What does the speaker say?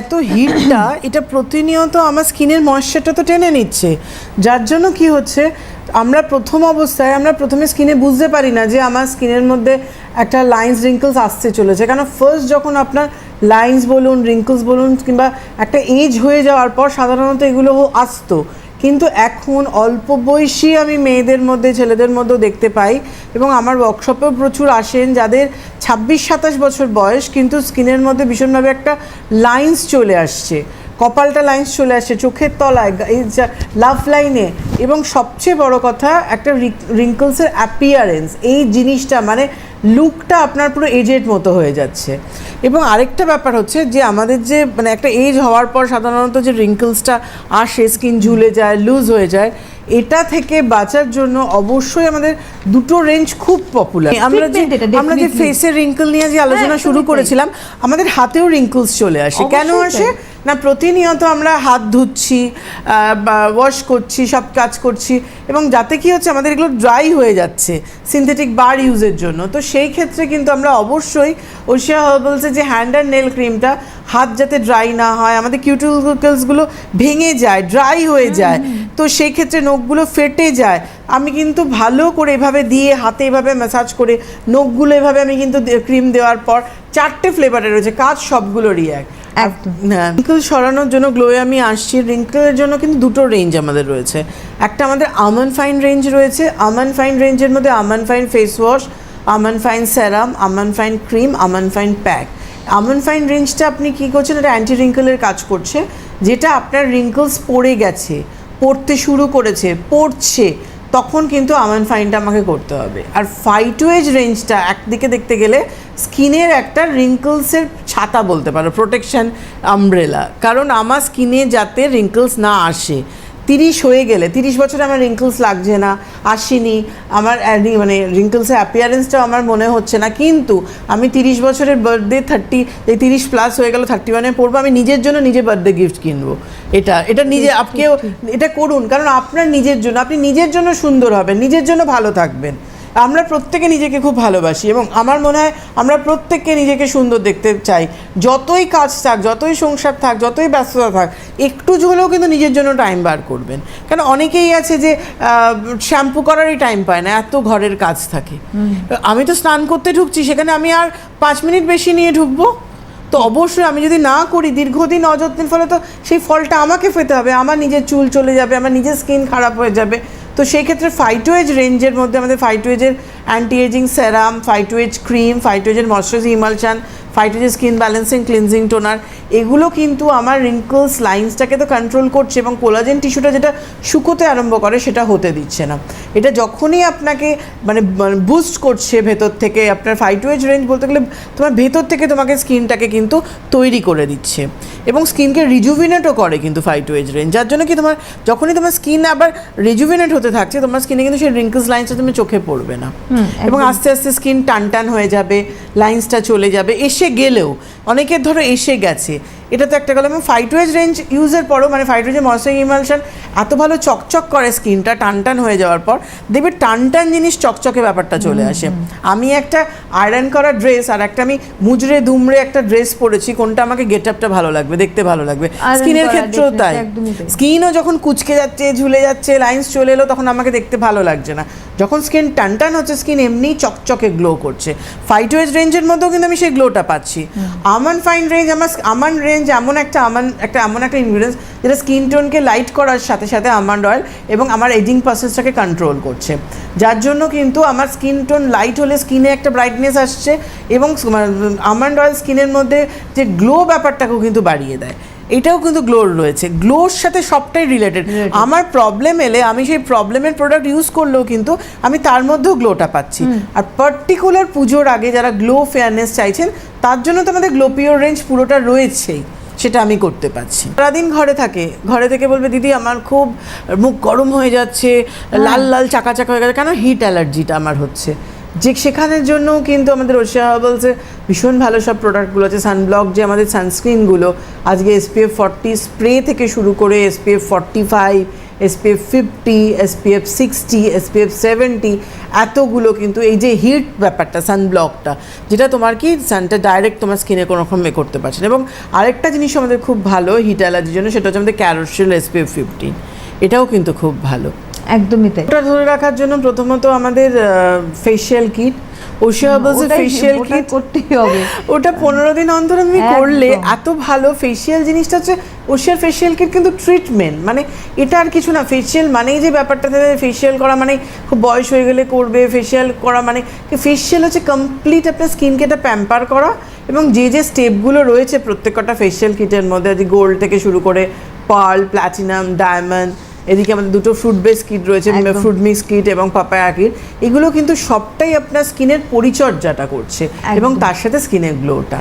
এত হিটটা, এটা প্রতিনিয়ত আমার স্কিনের ময়েশ্চারটা তো টেনে নিচ্ছে। যার জন্য কি হচ্ছে, আমরা প্রথম অবস্থায়, আমরা প্রথমে স্কিনে বুঝতে পারি না যে আমার স্কিনের মধ্যে একটা লাইন্স রিঙ্কলস আসতে চলেছে। কারণ ফার্স্ট যখন আপনার লাইন্স বলুন রিঙ্কলস বলুন, কিংবা একটা এজ হয়ে যাওয়ার পর সাধারণত এগুলো আসতো। কিন্তু এখন অল্প বয়সী আমি মেয়েদের মধ্যে, ছেলেদের মধ্যেও দেখতে পাই এবং আমার ওয়ার্কশপেও প্রচুর আসেন যাদের ছাব্বিশ, সাতাশ বছর বয়স, কিন্তু স্কিনের মধ্যে ভীষণভাবে একটা লাইন্স চলে আসছে। কপালটা লাইন্স চলে আসছে, চোখের তলায় লাভ লাইনে এবং সবচেয়ে বড় কথা, একটা রিঙ্কলসের অ্যাপিয়ারেন্স এই জিনিসটা মানে লুকটা আপনার পুরো এজেড মতো হয়ে যাচ্ছে। এবং আরেকটা ব্যাপার হচ্ছে যে আমাদের যে মানে একটা এজ হওয়ার পর সাধারণত যে রিঙ্কলসটা আসে স্কিন ঝুলে যায় লুজ হয়ে যায় এটা থেকে বাঁচার জন্য অবশ্যই আমাদের দুটো রেঞ্জ খুব পপুলার আমরা যে আমরা যে ফেসের রিঙ্কল নিয়ে যে আলোচনা হ্যাঁ, শুরু করেছিলাম আমাদের হাতেও রিঙ্কলস চলে আসে। কেন আসে। না প্রতিনিয়ত আমরা হাত ধুচ্ছি ওয়াশ করছি সব কাজ করছি এবং যাতে কি হচ্ছে আমাদের এগুলো ড্রাই হয়ে যাচ্ছে সিনথেটিক বার ইউজের জন্য। তো সেই ক্ষেত্রে কিন্তু আমরা অবশ্যই ওশিয়া হার্বালসের যে হ্যান্ড অ্যান্ড নেল ক্রিমটা হাত যাতে ড্রাই না হয় আমাদের কিউটিকলসগুলো ভেঙে যায় ড্রাই হয়ে যায় তো সেই ক্ষেত্রে নখগুলো ফেটে যায়। আমি কিন্তু ভালো করে এভাবে দিয়ে হাতে এভাবে ম্যাসাজ করে নখগুলো এভাবে আমি কিন্তু ক্রিম দেওয়ার পর চারটে ফ্লেভারের রয়েছে কাজ সবগুলোরই এক। রিঙ্কল সরানোর জন্য গ্লোয়ে আমি আসছি। রিঙ্কলের জন্য কিন্তু দুটো রেঞ্জ আমাদের রয়েছে। একটা আমাদের আমান ফাইন রেঞ্জ রয়েছে। আমান ফাইন রেঞ্জের মধ্যে Aman Fine face wash Aman Fine serum Aman Fine cream Aman Fine pack Aman Fine রেঞ্জটা আপনি কী করছেন? এটা অ্যান্টি রিঙ্কলের কাজ করছে। যেটা আপনার রিঙ্কলস পড়ে গেছে পড়তে শুরু করেছে পড়ছে তখন কিন্তু আমান ফাইনটা আমাকে করতে হবে। আর ফাইটওয়েজ রেঞ্জটা একদিকে দেখতে গেলে স্কিনের একটা রিঙ্কলসের ছাতা বলতে পারো প্রোটেকশন আমব্রেলা কারণ আমার স্কিনে যাতে রিঙ্কলস না আসে তিরিশ হয়ে গেলে তিরিশ বছরে আমার রিঙ্কলস লাগছে না আসেনি। আমার মানে রিঙ্কলসের অ্যাপিয়ারেন্সটাও আমার মনে হচ্ছে না। কিন্তু আমি তিরিশ বছরের বার্থডে থার্টি এই তিরিশ প্লাস হয়ে গেল থার্টি ওয়ানে পড়ব আমি নিজের জন্য নিজে বার্থডে গিফট কিনবো। এটা এটা নিজে আপনিও এটা করুন কারণ আপনার নিজের জন্য আপনি নিজের জন্য সুন্দর হবেন নিজের জন্য ভালো থাকবেন। আমরা প্রত্যেকে নিজেকে খুব ভালোবাসি এবং আমার মনে হয় আমরা প্রত্যেককে নিজেকে সুন্দর দেখতে চাই। যতই কাজ থাক যতই সংসার থাক যতই ব্যস্ততা থাক একটু হলেও কিন্তু নিজের জন্য টাইম বার করবেন। কারণ অনেকেই আছে যে শ্যাম্পু করারই টাইম পায় না এত ঘরের কাজ থাকে। আমি তো স্নান করতে ঢুকছি সেখানে আমি আর পাঁচ মিনিট বেশি নিয়ে ঢুকবো। তো অবশ্যই আমি যদি না করি দীর্ঘদিন অযত্নের ফলে তো সেই ফলটা আমাকে পেতে হবে আমার নিজের চুল চলে যাবে আমার নিজের স্কিন খারাপ হয়ে যাবে। তো সেই ক্ষেত্রে ফাইটোয়েজ রেঞ্জের মধ্যে আমাদের ফাইটোয়েজের অ্যান্টি এজিং সেরাম ফাইটোয়েজ ক্রিম ফাইটোয়েজের ময়শ্চারাইজিং ইমালশান ফাইটোয়েজের স্কিন ব্যালেন্সিং ক্লিনজিং টোনার এগুলো কিন্তু আমার রিঙ্কলস লাইন্সটাকে তো কন্ট্রোল করছে এবং কোলাজেন টিস্যুটা যেটা শুকোতে আরম্ভ করে সেটা হতে দিচ্ছে না। এটা যখনই আপনাকে মানে বুস্ট করছে ভেতর থেকে আপনার ফাইটোয়েজ রেঞ্জ বলতে গেলে তোমার ভেতর থেকে তোমাকে স্কিনটাকে কিন্তু তৈরি করে দিচ্ছে। এবং স্কিনকে রিজুভিনেটও করে কিন্তু ফাইটোয়েজ রেঞ্জ যার জন্য কি তোমার যখনই তোমার স্কিন আবার রিজুভিনেট হতে থাকছে তোমার স্কিনে কিন্তু সেই রিঙ্কলস লাইন্সটা তুমি চোখে পড়বে না। এবং আস্তে আস্তে স্কিন টান টান হয়ে যাবে লাইন্সটা চলে যাবে এসে গেলেও অনেকের ধরো এসে গেছে। এটা তো একটা গেল। এবং ফাইটোয়েজ রেঞ্জ ইউজের পরও মানে ফাইটোয়েজের ময়শ্চারাইজিং ইমালশন এত ভালো চকচক করে স্কিনটা টান টান হয়ে যাওয়ার পর দেখবে টান টান জিনিস চকচকে ব্যাপারটা চলে আসে। আমি একটা আয়রন করা ড্রেস আর একটা আমি মুজরে দুমড়ে একটা ড্রেস পরেছি কোনটা আমাকে গেট আপটা ভালো লাগবে দেখতে ভালো লাগবে। স্কিনের ক্ষেত্রেও তাই। স্কিনও যখন কুচকে যাচ্ছে ঝুলে যাচ্ছে লাইন্স চলে এলো তখন আমাকে দেখতে ভালো লাগছে না। যখন স্কিন টান টান হচ্ছে স্কিন এমনিই চকচকে গ্লো করছে। ফাইটোয়েজ রেঞ্জের মধ্যেও কিন্তু আমি সেই গ্লোটা পাচ্ছি। আমান ফাইন রেঞ্জ আমার আমান রেঞ্জ এমন একটা আমার, একটা, এমন একটা ইনগ্রিডিয়েন্টস যেটা স্কিন টোনকে লাইট করার সাথে সাথে আমন্ড অয়েল এবং আমার এজিং প্রসেসটাকে কন্ট্রোল করছে। যার জন্য কিন্তু আমার স্কিন টোন লাইট হলে স্কিনে একটা ব্রাইটনেস আসছে এবং আমন্ড অয়েল স্কিনের মধ্যে যে গ্লো ব্যাপারটাকেও কিন্তু বাড়িয়ে দেয়। এটাও কিন্তু গ্লোর রয়েছে। গ্লোর সাথে সবটাই রিলেটেড আমার প্রবলেম এলে আমি সেই প্রবলেমের প্রোডাক্ট ইউজ করলেও কিন্তু আমি তার মধ্যেও গ্লোটা পাচ্ছি। আর পার্টিকুলার পুজোর আগে যারা গ্লো ফেয়ারনেস চাইছেন তার জন্য তো আমাদের গ্লো পিওর রেঞ্জ পুরোটা রয়েছেই সেটা আমি করতে পারছি। সারাদিন ঘরে থাকে ঘরে থেকে বলবে দিদি আমার খুব মুখ গরম হয়ে যাচ্ছে লাল লাল চাকা চাকা হয়ে গেছে। কেন? হিট অ্যালার্জিটা আমার হচ্ছে। যে সেখানের জন্যও কিন্তু আমাদের ওশিয়া হার্বালসে ভীষণ ভালো সব প্রোডাক্টগুলো আছে। সানব্লক যে আমাদের সানস্ক্রিনগুলো আজকে এসপিএফ ফর্টি স্প্রে থেকে শুরু করে SPF forty five SPF fifty SPF sixty SPF seventy এতগুলো কিন্তু এই যে হিট ব্যাপারটা সানব্লকটা যেটা তোমার কি সানটা ডাইরেক্ট তোমার স্কিনে কোনো রকম এ করতে পারছে এবং আরেকটা জিনিস আমাদের খুব ভালো হিট অ্যালার্জির জন্য, সেটা হচ্ছে আমাদের ক্যারোসিল এসপিএফ ফিফটিন এটাও কিন্তু খুব ভালো। একদমই তাই। ওটা ধরে রাখার জন্য প্রথমত আমাদের ফেশিয়াল কিট ওশিয়া হার্বালসের ওটাই- ফেশিয়াল ওটা কিট করতেই হবে। ওটা পনেরো দিন অন্তর আমি করলে এত ভালো ফেশিয়াল জিনিসটা হচ্ছে ওশিয়ার ফেশিয়াল কিট কিন্তু ট্রিটমেন্ট মানে এটা আর কিছু না ফেশিয়াল মানেই যে ব্যাপারটা ফেশিয়াল করা মানে খুব বয়স হয়ে গেলে করবে ফেশিয়াল করা মানে ফেশিয়াল হচ্ছে কমপ্লিট আপনার স্কিনকে এটা প্যাম্পার করা এবং যে যে স্টেপগুলো রয়েছে প্রত্যেকটা ফেশিয়াল কিটের মধ্যে আজ গোল্ড থেকে শুরু করে পার্ল প্ল্যাটিনাম ডায়মন্ড এদিকে আমাদের দুটো ফ্রুট বেস কিট রয়েছে ফ্রুট মিক্স কিট এবং পাপায়া কিট এগুলো কিন্তু সবটাই আপনার স্কিনের পরিচর্যাটা করছে এবং তার সাথে স্কিনের গ্লোটা